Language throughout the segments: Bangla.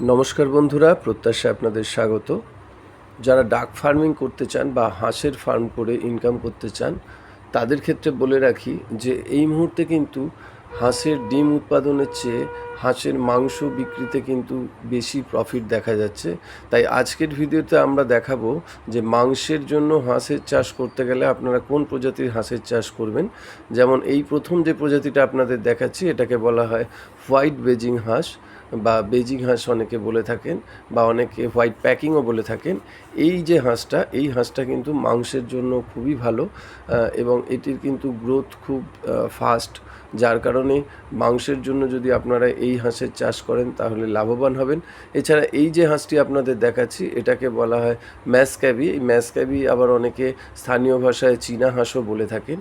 নমস্কার বন্ধুরা প্রত্যাশা আপনাদের স্বাগত। যারা ডাক ফার্মিং করতে চান বা হাঁসের ফার্ম করে ইনকাম করতে চান, তাদের ক্ষেত্রে বলে রাখি যে এই মুহূর্তে কিন্তু হাঁসের ডিম উৎপাদনের চেয়ে হাঁসের মাংস বিক্রিতে কিন্তু বেশি প্রফিট দেখা যাচ্ছে। তাই আজকের ভিডিওতে আমরা দেখাবো যে মাংসের জন্য হাঁসের চাষ করতে গেলে আপনারা কোন প্রজাতির হাঁসের চাষ করবেন। যেমন এই প্রথম যে প্রজাতিটা আপনাদের দেখাচ্ছি, এটাকে বলা হয় হোয়াইট বেজিং হাঁস বা বেজিং হাঁস অনেকে বলে থাকেন বা অনেকে হোয়াইট প্যাকিংও বলে থাকেন। এই যে হাঁসটা, এই হাঁসটা কিন্তু মাংসের জন্য খুবই ভালো এবং এটির কিন্তু গ্রোথ খুব ফাস্ট যার কারণে মাংসের জন্য যদি আপনারা এই হাঁসের চাষ করেন তাহলে লাভবান হবেন। এছাড়া এই যে হাঁসটি আপনাদের দেখাচ্ছি, এটাকে বলা হয় ম্যাসক্যাবি। এই ম্যাসক্যাবি আবার অনেকে স্থানীয় ভাষায় চীনা হাঁসও বলে থাকেন।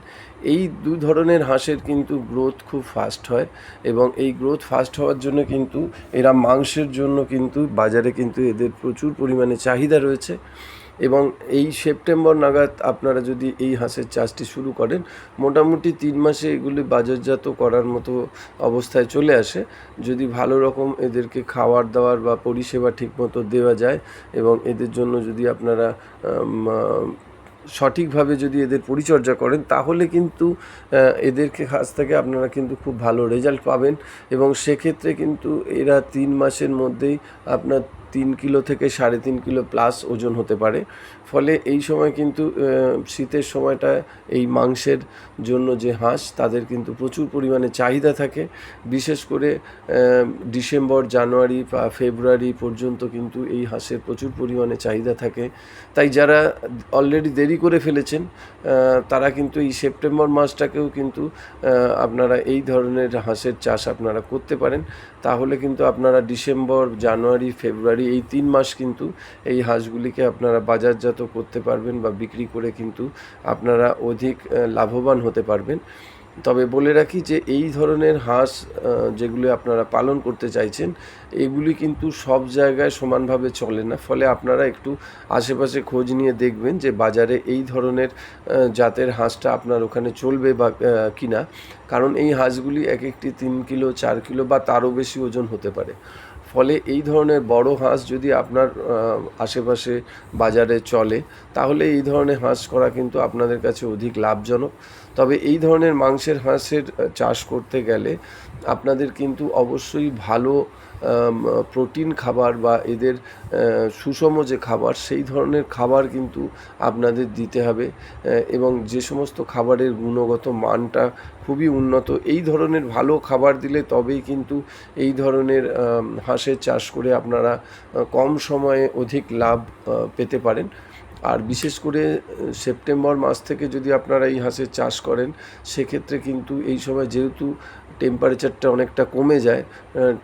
এই দু ধরনের হাঁসের কিন্তু গ্রোথ খুব ফাস্ট হয় এবং এই গ্রোথ ফাস্ট হওয়ার জন্য কিন্তু এরা মাংসের জন্য কিন্তু বাজারে কিন্তু এদের প্রচুর পরিমাণে চাহিদা রয়েছে। এবং এই সেপ্টেম্বর নাগাদ আপনারা যদি এই হাঁসের চাষটি শুরু করেন, মোটামুটি তিন মাসে এগুলি বাজারজাত করার মতো অবস্থায় চলে আসে। যদি ভালো রকম এদেরকে খাওয়ার দাওয়ার বা পরিষেবা ঠিকমতো দেওয়া যায় এবং এদের জন্য যদি আপনারা সঠিকভাবে যদি এদের পরিচর্যা করেন, তাহলে কিন্তু এদেরকে কাছ থেকে আপনারা কিন্তু খুব ভালো রেজাল্ট পাবেন। এবং সেক্ষেত্রে কিন্তু এরা তিন মাসের মধ্যেই আপনার তিন কিলো থেকে সাড়ে তিন কিলো প্লাস ওজন হতে পারে। ফলে এই সময় কিন্তু শীতের সময়টা এই মাংসের জন্য যে হাঁস, তাদের কিন্তু প্রচুর পরিমাণে চাহিদা থাকে। বিশেষ করে ডিসেম্বর, জানুয়ারি বা ফেব্রুয়ারি পর্যন্ত কিন্তু এই হাঁসের প্রচুর পরিমাণে চাহিদা থাকে। তাই যারা অলরেডি দেরি করে ফেলেছেন তারা কিন্তু এই সেপ্টেম্বর মাসটাকেও কিন্তু আপনারা এই ধরনের হাঁসের চাষ আপনারা করতে পারেন। তাহলে কিন্তু আপনারা ডিসেম্বর, জানুয়ারি, ফেব্রুয়ারি এই তিন মাস কিন্তু এই হাঁসগুলিকে আপনারা বাজারজাত করতে পারবেন বা বিক্রি করে কিন্তু আপনারা অধিক লাভবান হতে পারবেন। তবে বলে রাখি যে এই ধরনের হাঁস যেগুলি আপনারা পালন করতে চাইছেন, এগুলি কিন্তু সব জায়গায় সমানভাবে চলে না। ফলে আপনারা একটু আশেপাশে খোঁজ নিয়ে দেখবেন যে বাজারে এই ধরনের জাতের হাঁসটা আপনার ওখানে চলবে বা কিনা। কারণ এই হাঁসগুলি এক একটি তিন কিলো, চার কিলো বা তারও বেশি ওজন হতে পারে। ফলে এই ধরনের বড় হাঁস যদি আপনার আশেপাশে বাজারে চলে তাহলে এই ধরনের হাঁস করা কিন্তু আপনাদের কাছে অধিক লাভজনক। তবে এই ধরনের মাংসের হাঁসের চাষ করতে গেলে আপনাদের কিন্তু অবশ্যই ভালো প্রোটিন খাবার বা এদের সুষম যে খাবার সেই ধরনের খাবার কিন্তু আপনাদের দিতে হবে এবং যে সমস্ত খাবারের গুণগত মানটা খুবই উন্নত এই ধরনের ভালো খাবার দিলে তবেই কিন্তু এই ধরনের আম, হাঁসের চাষ করে আপনারা কম সময়ে অধিক লাভ পেতে পারেন। আর বিশেষ করে সেপ্টেম্বর মাস থেকে যদি আপনারা এই হাঁসের চাষ করেন, সেক্ষেত্রে কিন্তু এই সময় যেহেতু টেম্পারেচারটা অনেকটা কমে যায়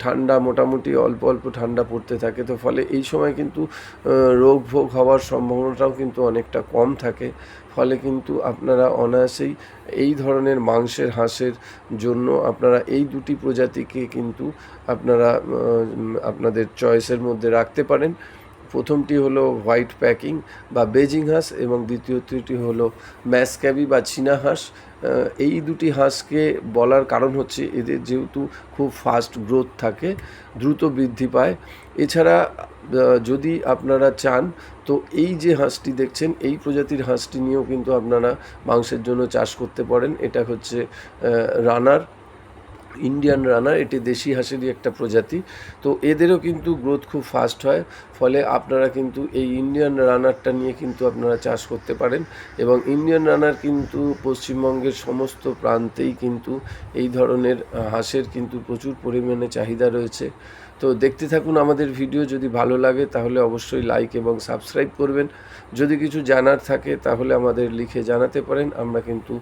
ঠান্ডা মোটামুটি অল্প অল্প ঠান্ডা পড়তে থাকে, তো ফলে এই সময় কিন্তু রোগ ভোগ হওয়ার সম্ভাবনাটাও কিন্তু অনেকটা কম থাকে, ফলে কিন্তু আপনারা অনায়াসেই এই ধরনের মাংসের হাঁসের জন্য আপনারা এই দুটি প্রজাতিকে কিন্তু আপনারা আপনাদের চয়েসের মধ্যে রাখতে পারেন। প্রথমটি হলো হোয়াইট প্যাকিং বা বেজিং হাঁস এবং দ্বিতীয়টি হলো ম্যাসক্যাবি বা চীনা হাঁস। এই দুটি হাঁসকে বলার কারণ হচ্ছে এদের যেহেতু খুব ফাস্ট গ্রোথ থাকে, দ্রুত বৃদ্ধি পায়। এছাড়া যদি আপনারা চান, তো এই যে হাঁসটি দেখছেন, এই প্রজাতির হাঁসটি নিয়েও কিন্তু আপনারা মাংসের জন্য চাষ করতে পারেন। এটা হচ্ছে রানার। ইন্ডিয়ান রানার এটি দেশি হাঁসেরই একটা প্রজাতি। তো এদেরও কিন্তু গ্রোথ খুব ফাস্ট হয়, ফলে আপনারা কিন্তু এই ইন্ডিয়ান রানারটা নিয়ে কিন্তু আপনারা চাষ করতে পারেন এবং ইন্ডিয়ান রানার কিন্তু পশ্চিমবঙ্গের সমস্ত প্রান্তেই কিন্তু এই ধরনের হাঁসের কিন্তু প্রচুর পরিমাণে চাহিদা রয়েছে। তো দেখতে থাকুন আমাদের ভিডিও, যদি ভালো লাগে তাহলে অবশ্যই লাইক এবং সাবস্ক্রাইব করবেন। যদি কিছু জানার থাকে তাহলে আমাদের লিখে জানাতে পারেন, আমরা কিন্তু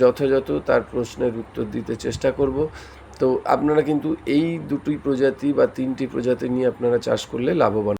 যথাযথ তার প্রশ্নের উত্তর দিতে চেষ্টা করব। তো আপনারা কিন্তু এই দুটি প্রজাতি বা তিনটি প্রজাতি নিয়ে আপনারা চাষ করলে লাভবান